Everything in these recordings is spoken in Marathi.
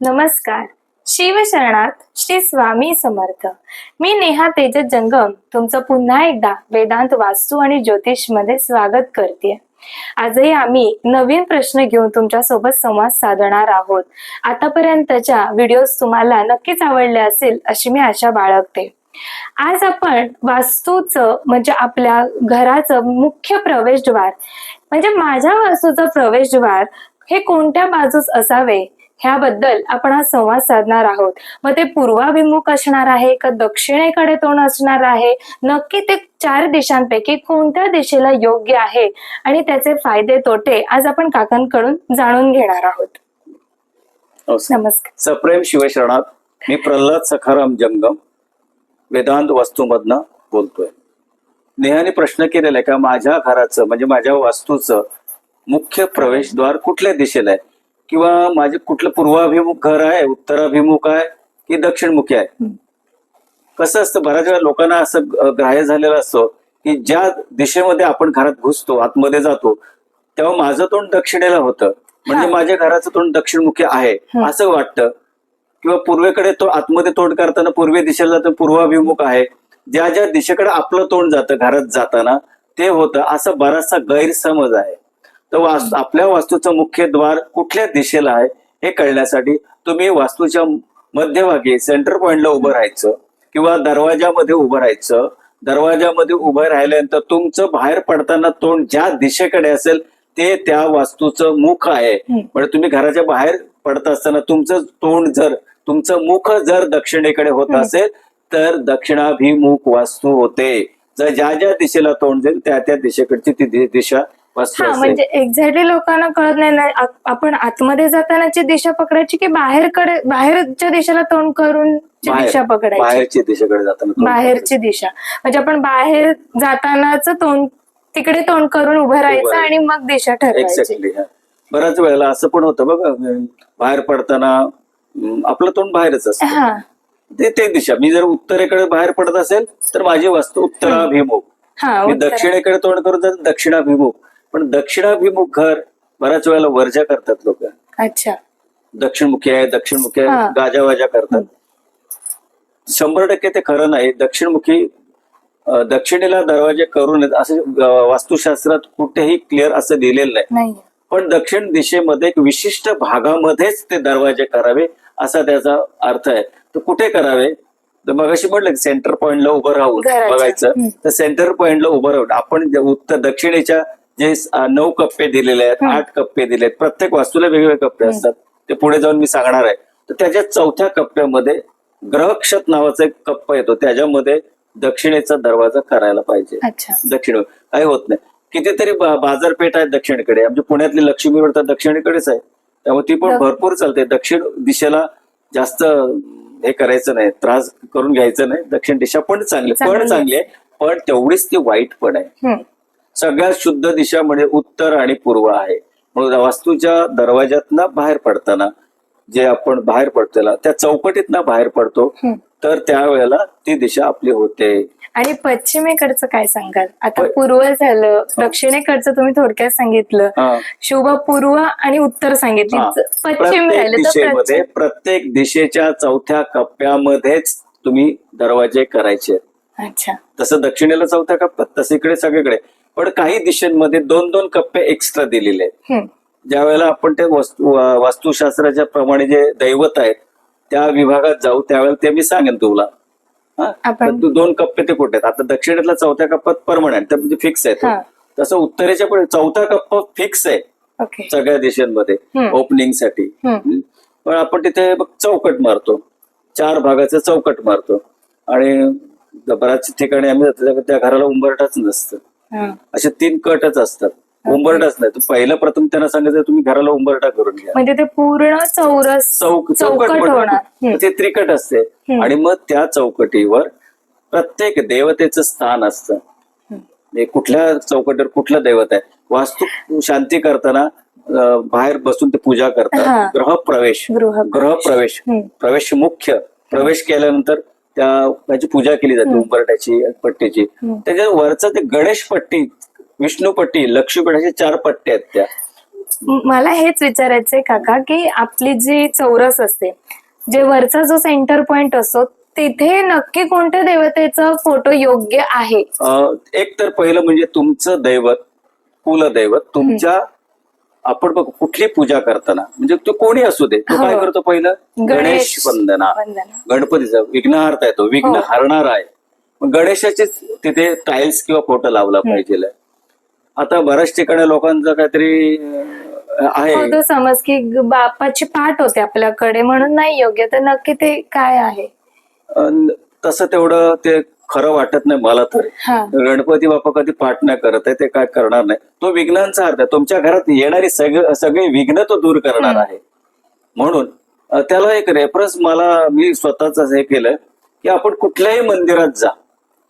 नमस्कार. शिवशरणात श्री स्वामी समर्थ. मी नेहा तेजस जंगम. तुमचं पुन्हा एकदा वेदांत वास्तू आणि ज्योतिषमध्ये स्वागत करते. आजही आम्ही नवीन प्रश्न घेऊन तुमच्यासोबत संवाद साधणार आहोत. आतापर्यंतच्या व्हिडिओज तुम्हाला नक्कीच आवडले असेल अशी मी आशा बाळगते. आज आपण वास्तूचं म्हणजे आपल्या घराचं मुख्य प्रवेशद्वार म्हणजे माझ्या वास्तूचं प्रवेशद्वार हे कोणत्या बाजूस असावे? ह्याबद्दल आपण आज संवाद साधणार आहोत. मग ते पूर्वाभिमुख असणार आहे का दक्षिणेकडे तोंड असणार आहे? नक्की ते चार दिशांपैकी कोणत्या दिशेला योग्य आहे? आणि त्याचे फायदे तोटे आज आपण काकांकडून जाणून घेणार आहोत. नमस्कार. नमस्कार सप्रेम शिवशरणात मी प्रल्हाद सखाराम जंगम वेदांत वास्तूमधनं बोलतोय. नेहाने प्रश्न केलेला आहे का माझ्या घराचं म्हणजे माझ्या वास्तूचं मुख्य प्रवेशद्वार कुठल्या दिशेला आहे? किंवा माझे कुठलं पूर्वाभिमुख घर आहे उत्तराभिमुख आहे की दक्षिणमुखी आहे. कसं असतं बऱ्याच वेळा लोकांना असं ग्राह्य झालेलं असतं की ज्या दिशेमध्ये आपण घरात घुसतो आतमध्ये जातो तेव्हा माझं तोंड दक्षिणेला होतं म्हणजे. माझ्या घराचं तोंड दक्षिणमुखी आहे. असं वाटतं किंवा पूर्वेकडे तो आतमध्ये तोंड करताना पूर्वे दिशेला जातं पूर्वाभिमुख आहे ज्या ज्या दिशेकडे आपलं तोंड जातं घरात जाताना ते होतं असं बराचसा गैरसमज आहे तर वास्तू आपल्या वास्तूचं मुख्य द्वार कुठल्या दिशेला आहे हे कळण्यासाठी तुम्ही वास्तूच्या मध्यभागी सेंटर पॉइंटला उभं राहायचं किंवा दरवाजामध्ये उभं राहायचं दरवाजामध्ये उभं राहिल्यानंतर तुमचं बाहेर पडताना तोंड ज्या दिशेकडे असेल ते त्या वास्तूचं मुख आहे. म्हणजे तुम्ही घराच्या बाहेर पडत असताना तुमचं तोंड जर तुमचं मुख जर दक्षिणेकडे होत. असेल तर दक्षिणाभिमुख वास्तू होते जर ज्या ज्या दिशेला तोंड जाईल त्या त्या दिशेकडची ती दिशा हा म्हणजे एक्झॅक्टली लोकांना कळत नाही ना आपण आतमध्ये जातानाची दिशा पकडायची की बाहेरकडे बाहेरच्या दिशेला तोंड करून दिशा पकडायची? बाहेरची दिशेकडे जाताना बाहेरची दिशा. म्हणजे आपण बाहेर जातानाच तोंड तिकडे तोंड करून उभं राहायचं. आणि मग दिशा ठरवायची. बऱ्याच वेळेला असं पण होतं बघा बाहेर पडताना आपलं तोंड बाहेरच असतं. ते ते दिशा. मी जर उत्तरेकडे बाहेर पडत असेल तर माझी वास्तू उत्तराभिमुख. हा मी दक्षिणेकडे तोंड करून तर दक्षिणाभिमुख. पण दक्षिणाभिमुख घर बऱ्याच वेळेला वर्जा करतात लोक. अच्छा. दक्षिणमुखी आहे दक्षिणमुखी. आहे गाजावाजा करतात. शंभर टक्के ते खरं नाही. दक्षिणमुखी दक्षिणेला दरवाजे करू नयेत असं वास्तुशास्त्रात कुठेही क्लिअर असं दिलेलं नाही. पण दक्षिण दिशेमध्ये एक विशिष्ट भागामध्येच ते दरवाजे करावे असा त्याचा अर्थ आहे. तर कुठे करावे? तर मगाशी म्हटलं सेंटर पॉइंटला उभं राहून. बघायचं. तर सेंटर पॉइंटला उभं राहून आपण उत्तर दक्षिणेच्या जे नऊ कप्पे दिलेले आहेत. आठ कप्पे दिले आहेत प्रत्येक वास्तूला वेगवेगळे कप्पे. असतात. ते पुढे जाऊन मी सांगणार आहे. तर त्याच्या चौथ्या कप्प्यामध्ये ग्रहक्षत नावाचा एक कप्पा येतो. त्याच्यामध्ये दक्षिणेचा दरवाजा करायला पाहिजे. दक्षिण. काही होत नाही. कितीतरी बाजारपेठ आहे दक्षिणेकडे. आमची पुण्यातली लक्ष्मी तर दक्षिणेकडेच आहे. त्यामुळे ती पण भरपूर चालते. दक्षिण दिशेला जास्त हे करायचं नाही. त्रास करून घ्यायचं नाही. दक्षिण दिशा पण चांगली पण. चांगली आहे. पण तेवढीच ती वाईट पण आहे. सगळ्यात शुद्ध दिशा म्हणजे उत्तर आणि पूर्व आहे. मग वास्तूच्या दरवाज्यातनं बाहेर पडताना जे आपण बाहेर पडतो त्या चौकटीतनं बाहेर पडतो. तर त्यावेळेला ती दिशा आपली होते. आणि पश्चिमेकडचं काय सांगाल? आता पूर्व झालं दक्षिणेकडचं तुम्ही थोडक्यात सांगितलं. शुभ पूर्व आणि उत्तर सांगितली. पश्चिम दिशेमध्ये प्रत्येक दिशेच्या चौथ्या कप्प्यामध्येच तुम्ही दरवाजे करायचे. अच्छा. तसं दक्षिणेला चौथ्या कप्प्यात तसं इकडे सगळीकडे. पण काही दिशांमध्ये दोन दोन कप्पे एक्स्ट्रा दिलेले आहेत. ज्या वेळेला आपण ते वास्तुशास्त्राच्या प्रमाणे जे दैवत आहेत त्या विभागात जाऊ त्यावेळेला ते मी सांगेन तुला. तू दोन कप्पे ते कुठे आहेत? आता दक्षिणेतला चौथ्या कप्प्यात परमनंट म्हणजे फिक्स आहे. तसं उत्तरेच्या पण चौथा कप्पा फिक्स आहे. सगळ्या दिशांमध्ये. ओपनिंगसाठी. पण आपण तिथे चौकट मारतो. चार भागाचं चौकट मारतो. आणि बऱ्याच ठिकाणी आम्ही त्या- घराला उंबरठाच नसतं. असे तीन कटच असतात. उंबरठाच नाही तर पहिलं प्रथम त्यांना सांगायचं तुम्ही घराला उंबरठा करून घ्या. म्हणजे ते पूर्ण चौरस चौक चौकट. होणार. ते त्रिकट असते. आणि मग त्या चौकटीवर प्रत्येक देवतेचं स्थान असतं. म्हणजे कुठल्या चौकटीवर कुठलं दैवत आहे? वास्तू शांती करताना बाहेर बसून ते पूजा. करतात. ग्रह प्रवेश. ग्रह प्रवेश. प्रवेश मुख्य. प्रवेश केल्यानंतर त्या त्याची पूजा केली जाते. उंबरट्याची पट्टीची. त्याच्या वरचं ते गणेश पट्टी विष्णू पट्टी लक्ष्मी पट्टी अशा चार पट्ट्या आहेत त्या मला हेच विचारायचंय काका की आपली जी चौरस असते जे वरचा जो सेंटर पॉइंट असतो तिथे नक्की कोणत्या देवतेचा फोटो योग्य आहे एक तर पहिलं म्हणजे तुमचं दैवत कुलदैवत तुमच्या आपण बघ कुठली पूजा करताना म्हणजे तो कोणी असू दे तो काय हो. करतो पहिलं? गणेश वंदना. गणपतीचा विघ्नहार्थ आहे तो विघ्न हो. हरणार आहे. मग गणेशाचेच तिथे टाईल्स किंवा फोटो लावला पाहिजे आता बऱ्याच ठिकाणी लोकांचं काहीतरी आहे. हो तो समज की बापाची पाठ होते आपल्याकडे म्हणून नाही योग्य तर नक्की ते काय आहे? तसं तेवढं ते खरं वाटत नाही मला तर. हा. गणपती बाप्पा कधी पाठ नाही करत आहे ते काय करणार नाही. तो विघ्नांचा अर्थ आहे. तुमच्या घरात येणारी सगळे सगळे विघ्न तो दूर करणार. आहे. म्हणून अ, त्याला एक रेफरन्स मला मी स्वतःच हे केलं की आपण कुठल्याही मंदिरात जा.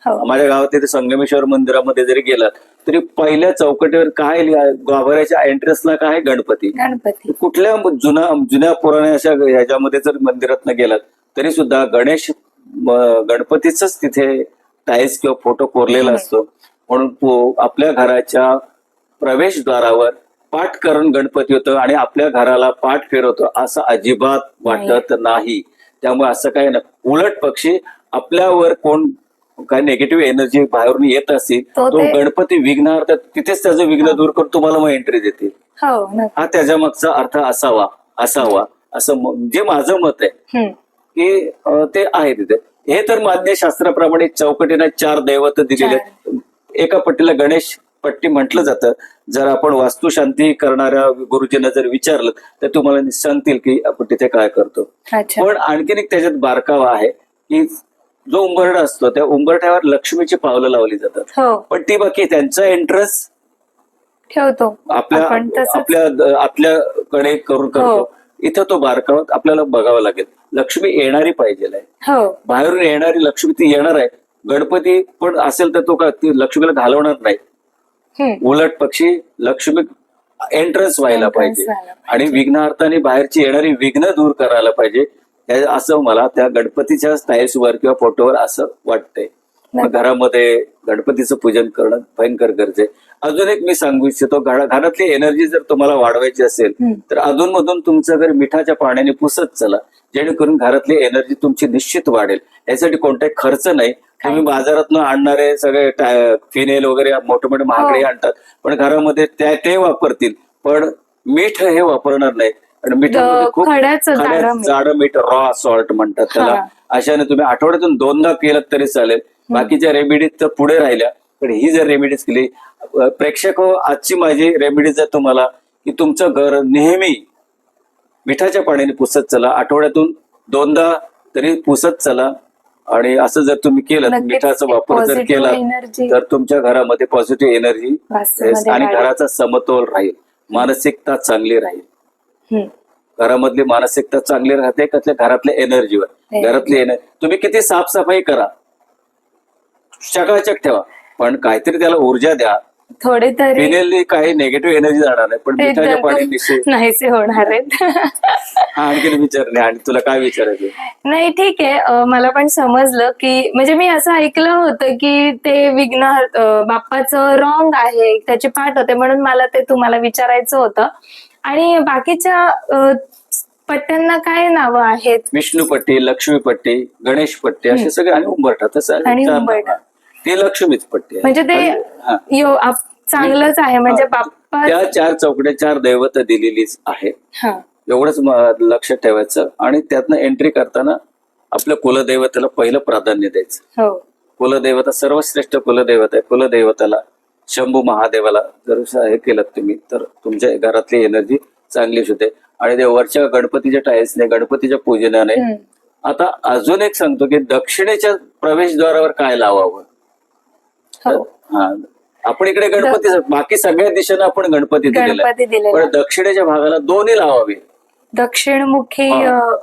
हो. माझ्या गावात तिथे संगमेश्वर मंदिरामध्ये जरी गेलात तरी पहिल्या चौकटीवर काय लिहा- गाभाऱ्याच्या एंट्रन्सला काय आहे? गणपती. गणपती. कुठल्या जुना जुन्या पुराण्या अशा ह्याच्यामध्ये जर मंदिरात गेलात तरी सुद्धा गणेश गणपतीच तिथे टाईल्स किंवा फोटो कोरलेला असतो. म्हणून तो आपल्या घराच्या प्रवेशद्वारावर पाठ करून गणपती होतो आणि आपल्या घराला पाठ फिरवतो असं अजिबात वाटत नाही. त्यामुळे असं काही नाही. उलट पक्षी आपल्यावर कोण काय निगेटिव्ह एनर्जी बाहेरून येत असेल तो तो गणपती विघ्नार्थ तिथेच त्याचं विघ्न दूर करून तुम्हाला मग एंट्री देतील. हो हा त्याच्या मागचा अर्थ असावा असावा. असं जे माझं मत आहे. की ते आहे तिथे. हे तर मान्य शास्त्राप्रमाणे चौकटीने चार दैवत दिलेले. एका पट्टीला गणेश पट्टी म्हटलं जातं. जर आपण वास्तुशांती करणाऱ्या गुरुजींना जर विचारलं तर तुम्हाला सांगतील की आपण तिथे काय करतो. पण आणखीन एक त्याच्यात बारकावा आहे की जो उंबरठा असतो त्या उंबरठ्यावर लक्ष्मीची पावलं लावली जातात. हो. पण ती बाकी त्यांचा एंट्रन्स ठेवतो. आपल्या आपल्या आपल्याकडे करून करतो. हो. इथं तो बारकावा आपल्याला बघावा लागेल. लक्ष्मी येणारी पाहिजे आहे हो. बाहेरून येणारी लक्ष्मी ती येणार आहे. गणपती पण असेल तर तो का ती लक्ष्मीला घालवणार नाही. उलट पक्षी लक्ष्मी एंट्रन्स व्हायला पाहिजे. आणि विघ्नार्थाने बाहेरची येणारी विघ्न दूर करायला पाहिजे. असं मला त्या गणपतीच्या स्टाईल्स वर किंवा फोटोवर असं वाटतंय. घरामध्ये गणपतीचं पूजन करणं भयंकर गरजे. अजून एक मी सांगू इच्छितो घरा- घरातली एनर्जी जर तुम्हाला वाढवायची असेल. तर अधूनमधून तुमचं घर मिठाच्या पाण्याने पुसत चला जेणेकरून घरातली एनर्जी तुमची निश्चित वाढेल. यासाठी कोणताही खर्च नाही. तुम्ही बाजारातून आणणारे सगळे फिनेल वगैरे मोठे मोठे महागडे हो. आणतात पण घरामध्ये त्या ते वापरतील. पण मीठ हे वापरणार नाही. आणि मिठामध्ये खूप खड्याचं जाडं मीठ. रॉ सॉल्ट म्हणतात त्याला. अशाने तुम्ही आठवड्यातून दोनदा केलं तरी चालेल. बाकीच्या रेमेडीज तर पुढे राहिल्या पण ही जर रेमेडीज केली प्रेक्षक हो, आजची माझी रेमेडीज आहे तुम्हाला की तुमचं घर नेहमी मिठाच्या पाण्याने पुसत चला आठवड्यातून दोनदा तरी पुसत चला आणि असं जर तुम्ही केलं मिठाचा वापर जर केला तर तुमच्या घरामध्ये पॉझिटिव्ह एनर्जी आणि. घराचा समतोल राहील मानसिकता चांगली राहील. घरामधली मानसिकता चांगली राहते का घरातल्या एनर्जीवर. घरातली एनर्जी तुम्ही किती साफसफाई करा चकाचक ठेवा. पण काहीतरी त्याला ऊर्जा द्या. थोडे तरी. फिनेलनी काही निगेटिव्ह एनर्जी जाणार नाही पण ते मिठाच्या तर पाणी निश्चित नाहीसे होणार आहेत. आणखीन विचारणे आणि तुला काय विचारायचं नाही ठीक आहे. अं, मला पण समजलं की म्हणजे मी असं ऐकलं होतं की ते विघ्न अं, बाप्पाचं रॉंग आहे त्याची पाठ होते म्हणून मला ते तुम्हाला विचारायचं होतं. आणि बाकीच्या अं, पट्ट्यांना काय नावं आहेत? विष्णूपट्टी लक्ष्मीपट्टी गणेश पट्टी असे सगळे आणि उंबरठा तसं आणि उंबरठा. ती लक्ष्मीच पट्टी म्हणजे ते. यो आप- चांगलंच आहे. म्हणजे बाप्पा त्या चार चौकड्या चार दैवत दिलेलीच आहे हा. एवढंच म- लक्षात ठेवायचं. आणि त्यातनं एंट्री करताना आपल्या कुलदैवताला पहिलं प्राधान्य द्यायचं. हो. कुलदैवता सर्वश्रेष्ठ कुलदैवत आहे. कुलदैवताला शंभू महादेवाला जर स- हे केलं तुम्ही तर तुमच्या घरातली एनर्जी चांगली होते. आणि त्या वरच्या गणपतीच्या टाईल्सने गणपतीच्या पूजनाने हम्म. आता अजून एक सांगतो की दक्षिणेच्या प्रवेशद्वारावर काय लावावं? हो. हा. आपण इकडे गणपती बाकी सगळ्या दिशेनं आपण गणपती दिलेला. गणपती दिलेला पण दक्षिणेच्या भागाला दोन्ही लावावे. दक्षिणमुखी हा. अं,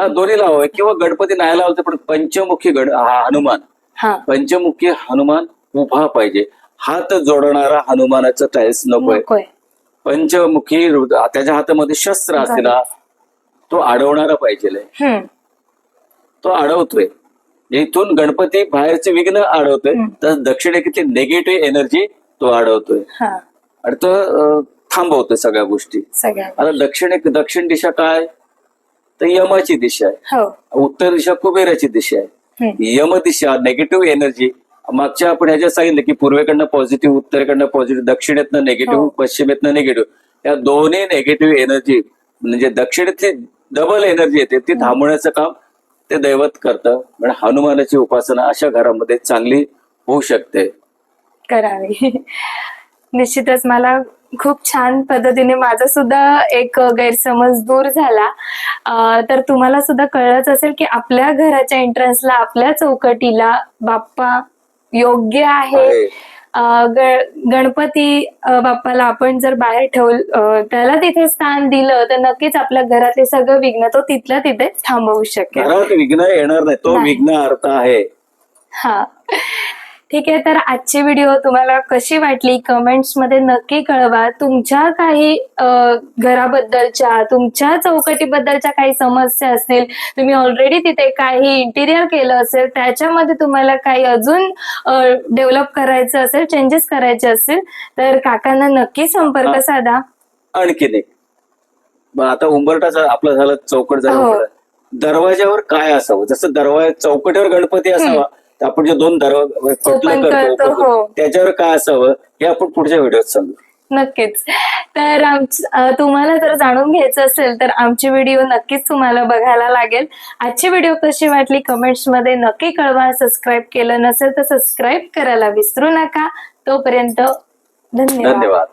हा दोन्ही लावावे. किंवा गणपती नाही लावते पण पंचमुखी गण हा हनुमान. हा. पंचमुखी हनुमान उभा पाहिजे. हात जोडणारा हनुमानाचं टाईल्स नकोय. नकोय. पंचमुखी त्याच्या हातामध्ये शस्त्र असलेला तो अडवणारा पाहिजे. हम्म. तो अडवतोय. इथून गणपती बाहेरचे विघ्न अडवतोय तर दक्षिणेकडची निगेटिव्ह एनर्जी तो अडवतोय हा. आणि तो अं, थांबवतं सगळ्या गोष्टी. आता दक्षिण दक्षिण दिशा काय? तर यमाची दिशा आहे. हो. उत्तर दिशा कुबेराची दिशा आहे. यम दिशा नेगेटिव्ह एनर्जी मागच्या आपण ह्याच्यात सांगितलं की पूर्वेकडनं पॉझिटिव्ह उत्तरेकडनं पॉझिटिव्ह दक्षिणेतनं निगेटिव्ह हो. पश्चिमेतनं निगेटिव्ह या दोन्ही नेगेटिव्ह एनर्जी म्हणजे दक्षिणेतली डबल एनर्जी येते ती थांबवण्याचं काम ते दैवत करतं. म्हणजे हनुमानाची उपासना अशा घरामध्ये चांगली होऊ शकते. करावी. निश्चितच मला खूप छान पद्धतीने माझा सुद्धा एक गैरसमज दूर झाला. तर तुम्हाला सुद्धा कळलंच असेल की आपल्या घराच्या एंट्रन्सला आपल्या चौकटीला बाप्पा योग्य आहे. गणपती बाप्पाला आपण जर बाहेर ठेवल त्याला तिथे स्थान दिलं तर नक्कीच आपल्या घरातले सगळं विघ्न तो तिथल्या तिथे थांबवू शकेल. विघ्न येणार नाही तो. विघ्न अर्थ आहे. हा. ठीक आहे तर आजची व्हिडिओ तुम्हाला कशी वाटली कमेंट्समध्ये नक्की कळवा तुमच्या काही घराबद्दलच्या तुमच्या चौकटीबद्दलच्या काही समस्या असतील तुम्ही ऑलरेडी तिथे काही इंटिरियर केलं असेल त्याच्यामध्ये तुम्हाला काही अजून डेव्हलप करायचं असेल चेंजेस करायचे असेल तर काकांना नक्की संपर्क. साधा आणखीन एक मग आता उंबरटाचा आपलं झालं चौकट झालं हो. उंबरठा. दरवाजावर काय असावं जसं दरवाजा चौकटीवर गणपती असावा तर आपण जे दोन दरवाजा करतो, हो. त्याच्यावर काय असावं हे आपण पुढच्या व्हिडिओत सांगू. नक्कीच. तर तुम्हाला जर जाणून घ्यायचं असेल तर आमची व्हिडिओ नक्कीच तुम्हाला बघायला लागेल. आजची व्हिडिओ कशी वाटली कमेंट्समध्ये नक्की कळवा. सबस्क्राईब केलं नसेल तर सबस्क्राईब करायला विसरू नका. तोपर्यंत धन्यवाद. धन्यवाद.